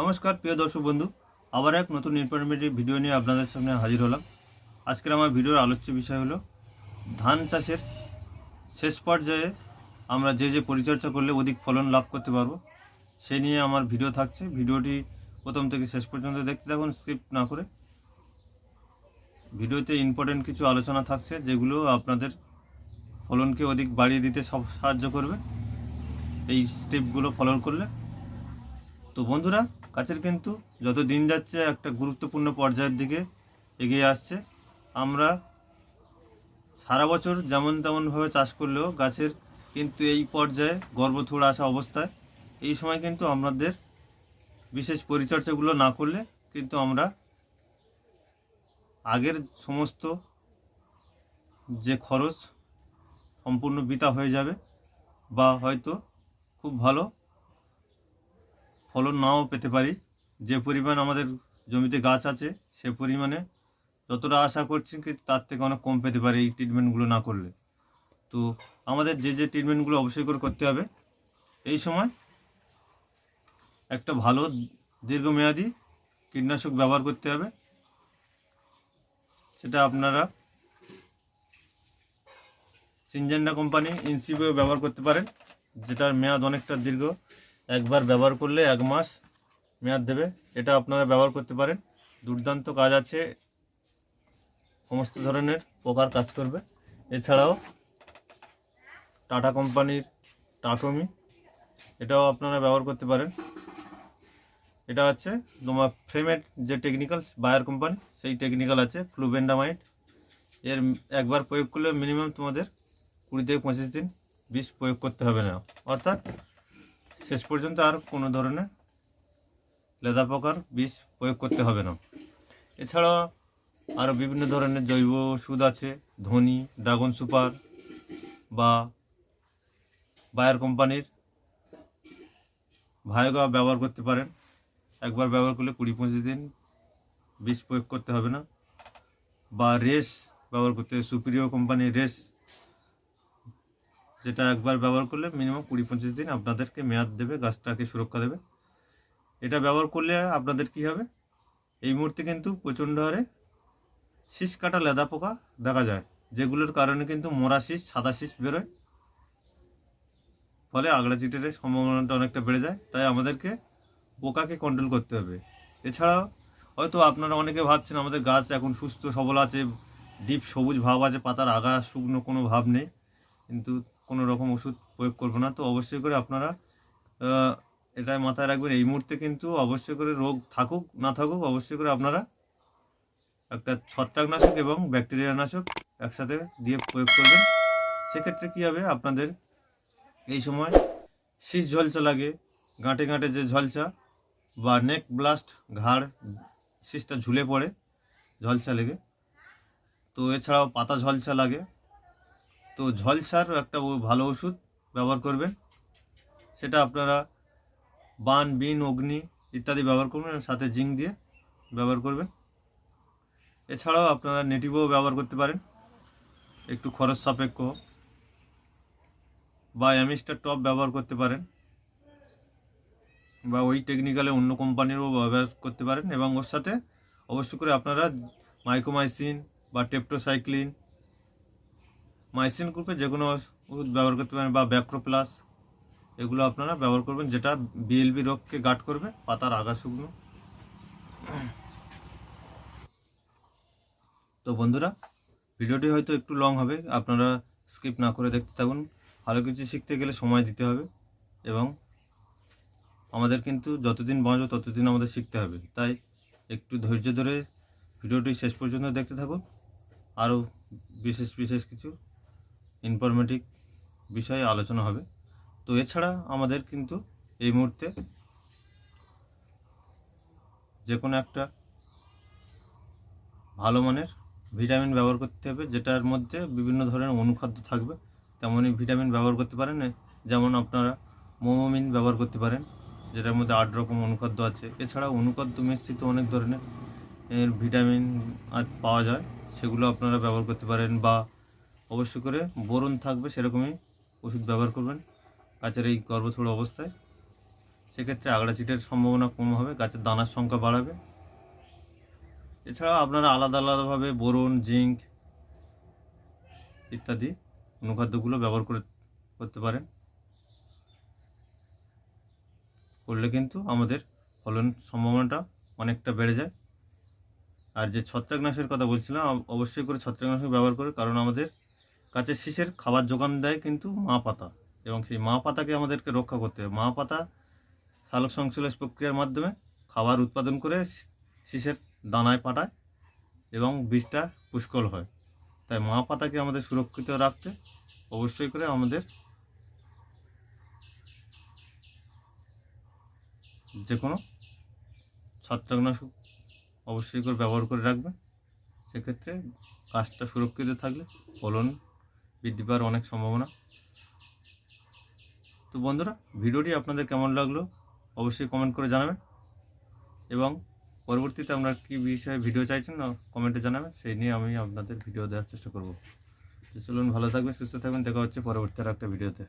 নমস্কার, প্রিয় দর্শক বন্ধু। আবার এক নতুন ইনফরমেটিভ ভিডিও নিয়ে আপনাদের সামনে হাজির হলাম। আজকের আমার ভিডিওর আলোচ্য বিষয় হলো, ধান চাষের শেষ পর্যায়ে আমরা যে যে পরিচর্যা করলে অধিক ফলন লাভ করতে পারব সেই নিয়ে আমার ভিডিও থাকছে। ভিডিওটি প্রথম থেকে শেষ পর্যন্ত দেখতে থাকুন স্ক্রিপ্ট না করে। ভিডিওতে ইম্পর্টেন্ট কিছু আলোচনা থাকছে, যেগুলো আপনাদের ফলনকে অধিক বাড়িয়ে দিতে সব সাহায্য করবে। এই স্টেপগুলো ফলো করলে। তো বন্ধুরা গাছের কিন্তু যত দিন যাচ্ছে একটা গুরুত্বপূর্ণ পর্যায়ের দিকে এগিয়ে আসছে। আমরা সারা বছর যেমন তেমনভাবে চাষ করলেও গাছের কিন্তু এই পর্যায়ে গর্ভথোড় আসা অবস্থায় এই সময় কিন্তু আমাদের বিশেষ পরিচর্যাগুলো না করলে কিন্তু আমরা আগের সমস্ত যে খরচ সম্পূর্ণ বিতা হয়ে যাবে বা হয়তো খুব ভালো ফলন নাও পেতে পারি। যে পরিমাণ আমাদের জমিতে গাছ আছে, সে পরিমাণে যতটা আশা করছি কি তার থেকে অনেক কম পেতে পারি এই ট্রিটমেন্টগুলো না করলে। তো আমাদের যে যে ট্রিটমেন্টগুলো অবশ্যই করে করতে হবে। এই সময় একটা ভালো দীর্ঘমেয়াদী কীটনাশক ব্যবহার করতে হবে। সেটা আপনারা সিনজেন্ডা কোম্পানি, ইনসিবিও ব্যবহার করতে পারেন, যেটার মেয়াদ অনেকটা দীর্ঘ। একবার ব্যবহার করলে এক মাস মেয়াদ দেবে। এটা আপনারা ব্যবহার করতে পারেন। দুর্দান্ত কাজ আছে। সমস্ত ধরনের পোকার কাজ করবে। এছাড়াও টাটা কোম্পানির টাটমি, এটাও আপনারা ব্যবহার করতে পারেন। এটা হচ্ছে তোমার ফ্রেমের যে টেকনিক্যাল বায়ার কোম্পানি সেই টেকনিক্যাল আছে ফ্লুবেন্ডামাইট এর একবার প্রয়োগ করলে মিনিমাম তোমাদের কুড়ি থেকে পঁচিশ দিন বিষ প্রয়োগ করতে হবে না। অর্থাৎ শেষ পর্যন্ত আর কোনো ধরনের লেদা পোকার বিষ প্রয়োগ করতে হবে না। এছাড়া আরও বিভিন্ন ধরনের জৈব ওষুধ আছে, ধনি, ড্রাগন সুপার বা বায়ার কোম্পানির ভায়োগা ব্যবহার করতে পারেন। একবার ব্যবহার করলে কুড়ি পঁচিশ দিন বিষ প্রয়োগ করতে হবে না। বা রেস ব্যবহার করতে সুপিরিয় কোম্পানির রেস যেটা একবার ব্যবহার করলে মিনিমাম কুড়ি পঁচিশ দিন আপনাদেরকে মেয়াদ দেবে, গাছটাকে সুরক্ষা দেবে। এটা ব্যবহার করলে আপনাদের কি হবে? এই মুহূর্তে কিন্তু প্রচণ্ড হারে শীষ কাটা লেদা পোকা দেখা যায়, যেগুলোর কারণে কিন্তু মরা শীষ, সাদা শীষ বেরোয়। ফলে আগড়া চিটের সম্ভাবনাটা অনেকটা বেড়ে যায়, তাই আমাদেরকে পোকাকে কন্ট্রোল করতে হবে। এছাড়াও হয়তো আপনারা অনেকে ভাবছেন আমাদের গাছ এখন সুস্থ, সবল আছে ডিপ সবুজ ভাব আছে, পাতার আগা শুকনো কোনো ভাব নেই। কিন্তু কোনো রকম ওষুধ প্রয়োগ করব না। তো অবশ্যই করে আপনারা এটাই মাথায় রাখবেন। এই মুহূর্তে কিন্তু অবশ্যই করে রোগ থাকুক, না থাকুক, অবশ্যই করে আপনারা একটা ছত্রাকনাশক এবং ব্যাকটেরিয়া নাশক একসাথে দিয়ে প্রয়োগ করবেন। সেক্ষেত্রে কী হবে? আপনাদের এই সময় শীষ ঝলসা লাগে গাঁটে গাঁটে যে ঝলসা বা নেক ব্লাস্ট ঘাড় শীষটা ঝুলে পড়ে, ঝলসা লেগে। তো এছাড়াও পাতা ঝলসা লাগে। তো ঝলসার একটা ভালো ওষুধ ব্যবহার করবেন। সেটা আপনারা বান, বিন, অগ্নি ইত্যাদি ব্যবহার করবেন সাথে জিঙ্ক দিয়ে ব্যবহার করবেন। এছাড়াও আপনারা নেটিভও ব্যবহার করতে পারেন। একটু খরচ সাপেক্ষ বা অ্যামিস্টার টপ ব্যবহার করতে পারেন বা ওই টেকনিক্যালে অন্য কোম্পানিরও ব্যবহার করতে পারেন এবং ওর সাথে অবশ্যই করে আপনারা মাইক্রোমাইসিন বা টেপটোসাইক্লিন মাইসিন গ্রুপে যে কোনো ওষুধ ব্যবহার করতে পারেন, বা ব্যাক্রোপ্লাস এগুলো আপনারা ব্যবহার করবেন, যেটা বিএলবি রোগকে গার্ড করবে, পাতার আগা শুকনো। তো বন্ধুরা, ভিডিওটি হয়তো একটু লং হবে, আপনারা স্কিপ না করে দেখতে থাকুন। ভালো কিছু শিখতে গেলে সময় দিতে হবে, এবং আমাদের কিন্তু যতদিন বাঁচবো ততদিন আমাদের শিখতে হবে। তাই একটু ধৈর্য ধরে ভিডিওটি শেষ পর্যন্ত দেখতে থাকুন। আরও বিশেষ বিশেষ কিছু ইনফরমেটিভ বিষয়ে আলোচনা হবে। তো এছাড়া আমাদের কিন্তু এই মুহূর্তে যে কোনো একটা ভালো মানের ভিটামিন ব্যবহার করতে হবে, যেটার মধ্যে বিভিন্ন ধরনের অনুখাদ্য থাকবে, তেমনই ভিটামিন ব্যবহার করতে পারেন। যেমন আপনারা মোমোমিন ব্যবহার করতে পারেন, যেটার মধ্যে আট রকম অনুখাদ্য আছে। এছাড়া অনুখাদ্য মিশ্রিত অনেক ধরনের ভিটামিন পাওয়া যায়, সেগুলো আপনারা ব্যবহার করতে পারেন বা অবশ্যই করে বোরন থাকবে, সেরকমই ওষুধ ব্যবহার করবেন। গাছের এই গর্ভথোড় অবস্থায়। সেক্ষেত্রে আগড়া চিটের সম্ভাবনা কম হবে, গাছের দানার সংখ্যা বাড়াবে। এছাড়াও আপনারা আলাদা আলাদাভাবে বোরন জিঙ্ক ইত্যাদি অনুখাদ্যগুলো ব্যবহার করে করতে পারেন। করলে কিন্তু আমাদের ফলন সম্ভাবনাটা অনেকটা বেড়ে যায়। আর যে ছত্রাকনাশের কথা বলছিলাম, অবশ্যই করে ছত্রাকনাশক ব্যবহার করে কারণ আমাদের গাছের শীষের খাবার যোগান দেয় কিন্তু মা পাতা এবং সেই মা পাতাকে আমাদেরকে রক্ষা করতে হবে। মা পাতা সালোক সংশ্লেষ প্রক্রিয়ার মাধ্যমে খাবার উৎপাদন করে শীষের দানায় পাঠায় এবং বীজটা পুষ্কল হয়। তাই মা পাতাকে আমাদের সুরক্ষিত রাখতে অবশ্যই করে আমাদের যে কোনো ছত্রাকনাশক অবশ্যই করে ব্যবহার করে রাখবেন। সেক্ষেত্রে গাছটা সুরক্ষিত থাকলে ফলন বৃদ্ধি পাওয়ার অনেক সম্ভাবনা। তো বন্ধুরা, ভিডিওটি আপনাদের কেমন লাগল অবশ্যই কমেন্ট করে জানাবেন। এবং পরবর্তীতে আপনার কি বিষয়ে ভিডিও চাইছেন না কমেন্টে জানাবেন, সেই নিয়ে আমি আপনাদের ভিডিও দেওয়ার চেষ্টা করব। তো চলুন, ভালো থাকবেন, সুস্থ থাকবেন। দেখা হচ্ছে পরবর্তী আর একটা ভিডিওতে।